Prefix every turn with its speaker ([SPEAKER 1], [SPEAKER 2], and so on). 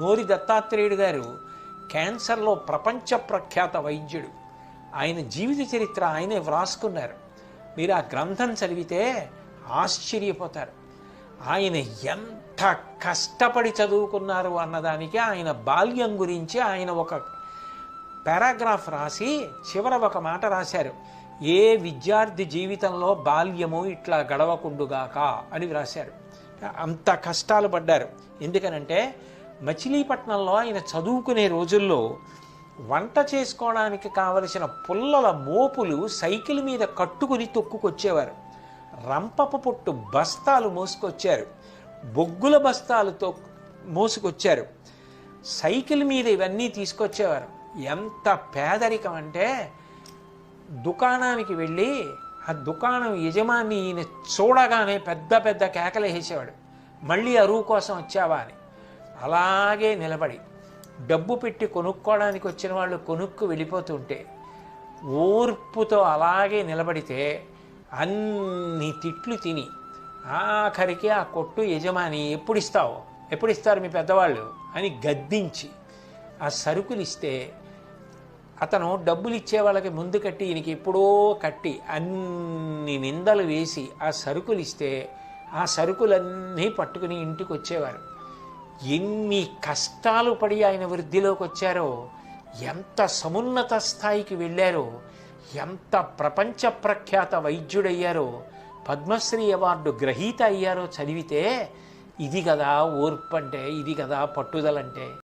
[SPEAKER 1] నోరి దత్తాత్రేయుడు గారు క్యాన్సర్లో ప్రపంచ ప్రఖ్యాత వైద్యుడు. ఆయన జీవిత చరిత్ర ఆయనే వ్రాసుకున్నారు. మీరు ఆ గ్రంథం చదివితే ఆశ్చర్యపోతారు. ఆయన ఎంత కష్టపడి చదువుకున్నారు అన్నదానికి ఆయన బాల్యం గురించి ఆయన ఒక పారాగ్రాఫ్ రాసి చివర ఒక మాట రాశారు. ఏ విద్యార్థి జీవితంలో బాల్యము ఇట్లా గడవకుండుగాక అని రాశారు అంత కష్టాలు పడ్డారు. ఎందుకనంటే మచిలీపట్నంలో ఆయన చదువుకునే రోజుల్లో వంట చేసుకోవడానికి కావలసిన పుల్లల మోపులు సైకిల్ మీద కట్టుకుని తొక్కుకొచ్చేవారు. రంపపు పొట్టు బస్తాలు మోసుకొచ్చారు. బొగ్గుల బస్తాలతో మోసుకొచ్చారు. సైకిల్ మీద ఇవన్నీ తీసుకొచ్చేవారు. ఎంత పేదరికం అంటే దుకాణానికి వెళ్ళి ఆ దుకాణం యజమాని ఈయన చూడగానే పెద్ద పెద్ద కేకలు వేసేవాడు. మళ్ళీ అరువు కోసం వచ్చావా అని. అలాగే నిలబడి డబ్బు పెట్టి కొనుక్కోవడానికి వచ్చిన వాళ్ళు కొనుక్కు వెళ్ళిపోతుంటే ఓర్పుతో అలాగే నిలబడితే అన్ని తిట్లు తిని ఆఖరికి ఆ కొట్టు యజమాని ఎప్పుడు ఇస్తావు ఎప్పుడు ఇస్తారు మీ పెద్దవాళ్ళు? అని గద్దించి ఆ సరుకులు ఇస్తే అతను డబ్బులు ఇచ్చే వాళ్ళకి ముందు కట్టి ఈయనకి ఎప్పుడో కట్టి అన్ని నిందలు వేసి ఆ సరుకులు ఇస్తే ఆ సరుకులన్నీ పట్టుకుని ఇంటికి వచ్చేవారు ఎన్ని కష్టాలు పడి ఆయన వృద్ధిలోకి వచ్చారో ఎంత సమున్నత స్థాయికి వెళ్ళారో ఎంత ప్రపంచ ప్రఖ్యాత వైద్యుడయ్యారో పద్మశ్రీ అవార్డు గ్రహీత అయ్యారో చదివితే ఇది కదా ఓర్పంటే ఇది కదా పట్టుదలంటే.